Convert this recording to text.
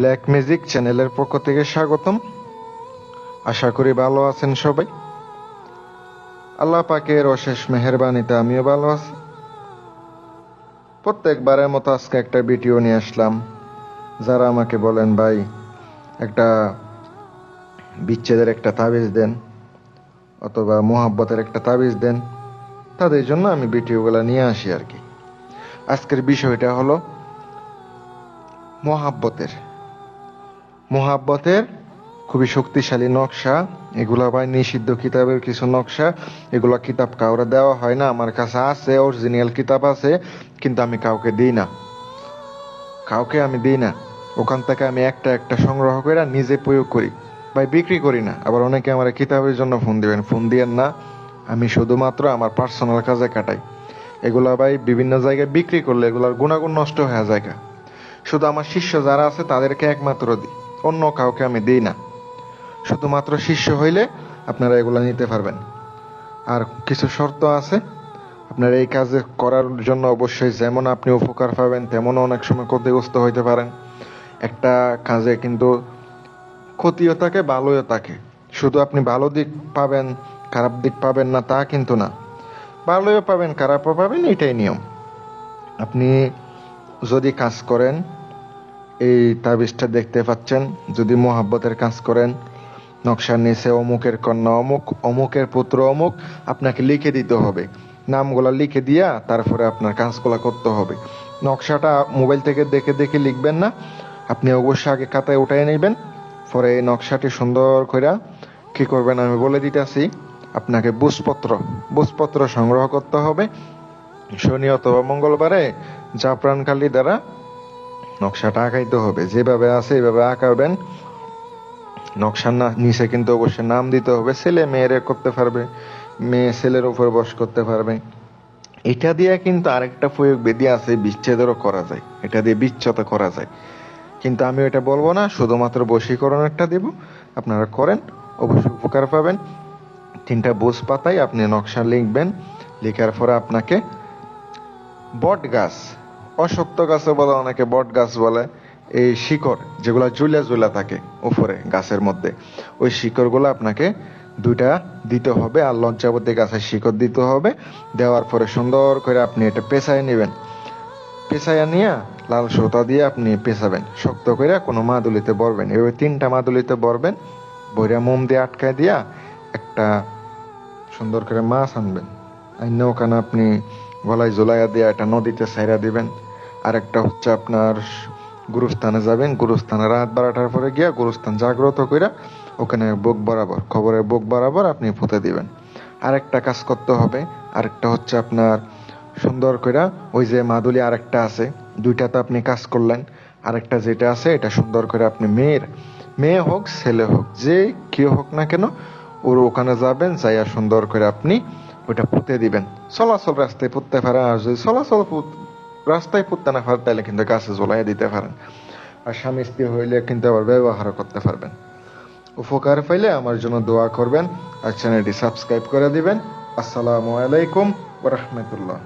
Black magic চ্যানেলের পক্ষ থেকে স্বাগতম। আশা করি ভালো আছেন সবাই। আল্লাহ পাকের অশেষ মেহরবানিতে আমিও ভালো আছি। প্রত্যেকবারের মতো আজকে একটা ভিডিও নিয়ে আসলাম। যারা আমাকে বলেন, ভাই, একটা বিচ্ছেদের একটা তাবিজ দেন অথবা মোহাব্বতের একটা তাবিজ দেন, তাদের জন্য আমি ভিডিওগুলো নিয়ে আসি আর কি। আজকের বিষয়টা হলো মোহাব্বতের। মোহাব্বতের খুবই শক্তিশালী নকশা। এগুলো ভাই নিষিদ্ধ কিতাবের কিছু নকশা। এগুলো কিতাব কাউরে দেওয়া হয় না। আমার কাছে আছে অরিজিনাল কিতাব আছে, কিন্তু আমি কাউকে দিই না। কাউকে আমি দিই না। ওখান থেকে আমি একটা একটা সংগ্রহ করে নিজে প্রয়োগ করি। ভাই বিক্রি করি না। আবার অনেকে আমার কিতাবের জন্য ফোন দিবেন। ফোন দিয়েন না। আমি শুধুমাত্র আমার পার্সোনাল কাজে কাটাই। এগুলা ভাই বিভিন্ন জায়গায় বিক্রি করলে এগুলার গুণাগুণ নষ্ট হয়ে যায় শুধু আমার শিষ্য যারা আছে, তাদেরকে একমাত্র দিই। অন্য কাউকে আমি দিই না। শুধুমাত্র শিষ্য হইলে আপনারা এগুলো নিতে পারবেন। আর কিছু শর্ত আছে। আপনার এই কাজে করার জন্য অবশ্যই যেমন আপনি উপকার পাবেন তেমন অনেক সময় ক্ষতিগ্রস্ত হইতে পারেন। একটা কাজে কিন্তু ক্ষতিও থাকে, ভালোও থাকে। শুধু আপনি ভালো দিক পাবেন, খারাপ দিক পাবেন না, তা কিন্তু না। ভালোও পাবেন, খারাপও পাবেন, এটাই নিয়ম। আপনি যদি কাজ করেন এই তাবিজটা দেখতে পাচ্ছেন? যদি মোহাব্বতের কাজ করেন, নকশার নিচে অমুকের কন্যা অমুক, অমুকের পুত্র অমুক, আপনাকে লিখে দিতে হবে। নামগুলা লিখে দিয়া তারপরে আপনার কাজগুলা করতে হবে। নকশাটা মোবাইল থেকে দেখে দেখে লিখবেন না, আপনি অবশ্যই আগে খাতায় উঠাই নেবেন। পরে এই নকশাটি সুন্দর করে কি করবেন আমি বলে দিতেছি, আপনাকে বুঝপত্র বুঝপত্র সংগ্রহ করতে হবে। শনি অথবা মঙ্গলবারে জাফরানকালি দ্বারা নকশাটা আঁকাইতে হবে। যেভাবে আছে এভাবে আঁকাবেন। নকশার না নিচে কিন্তু অবশ্যই নাম দিতে হবে। ছেলে মেয়েরে করতে পারবে। মেয়ে ছেলের উপর বস করতে পারবে। এটা দিয়ে কিন্তু আরেকটা প্রয়োগ বেদি আছে, বিচ্ছেদেরও করা যায়। এটা দিয়ে বিচ্ছেদ করা যায়। কিন্তু আমি এটা বলব না, শুধুমাত্র বশীকরণ একটা দেব। আপনারা করেন, অবশ্যই উপকার পাবেন। তিনটা বোস পাতায় আপনি নকশা লিখবেন। লেখার পরে আপনাকে বট গাছ অশক্ত গাছে বলে, অনেকে বট গাছ বলে। এই শিকড় যেগুলো জুলা জুলা থাকে উপরে, গাছের মধ্যে, ওই শিকড়গুলো আপনাকে দুইটা দিতে হবে আর লজ্জাবতী গাছের শিকড় দিতে হবে। দেওয়ার পরে সুন্দর করে আপনি এটা পেঁচায় নেবেন। পেঁচাইয়া নিয়ে লাল সুতা দিয়ে আপনি পেঁচাবেন। শক্ত করে কোনো মাদুলিতে বরবেন। এভাবে তিনটা মাদুলিতে বরবেন, বইরা মোম দিয়ে আটকায় দিয়া একটা সুন্দর করে মাছ আনবেন। আইন ওখানে আপনি গলায় জোলাইয়া দিয়ে একটা নদীতে সাইরা দিবেন। আর একটা হচ্ছে আপনার গুরুস্থানে যাবেন, গুরুস্থানে রাত বারোটার পরে গিয়া গুরুস্থান জাগ্রত কইরা ওখানে বুক বরাবর, খবরের বুক বরাবর আপনি পুঁতে দিবেন। আরেকটা কাজ করতে হবে, আরেকটা হচ্ছে আপনার সুন্দর কইরা ওই যে মাদুলি আরেকটা আছে দুইটাতে আপনি কাজ করলেন, আরেকটা যেটা আছে এটা সুন্দর করে আপনি মেয়ের, মেয়ে হোক, ছেলে হোক, যে কেউ হোক না কেন, ওর ওখানে যাবেন, যাইয়া সুন্দর করে আপনি ওইটা পুঁতে দিবেন। চলাচল রাস্তায় পুঁততে পারেন, আর যদি চলাচল রাস্তায় পড়তে না পারেন তাহলে কিন্তু গাছে জ্বলাই দিতে পারেন। আর স্বামী স্ত্রী হইলে কিন্তু আবার ব্যবহার করতে পারবেন। উপকার পাইলে আমার জন্য দোয়া করবেন আর চ্যানেলটি সাবস্ক্রাইব করে দিবেন। আসসালামু আলাইকুম ওরহমতুল্লাহ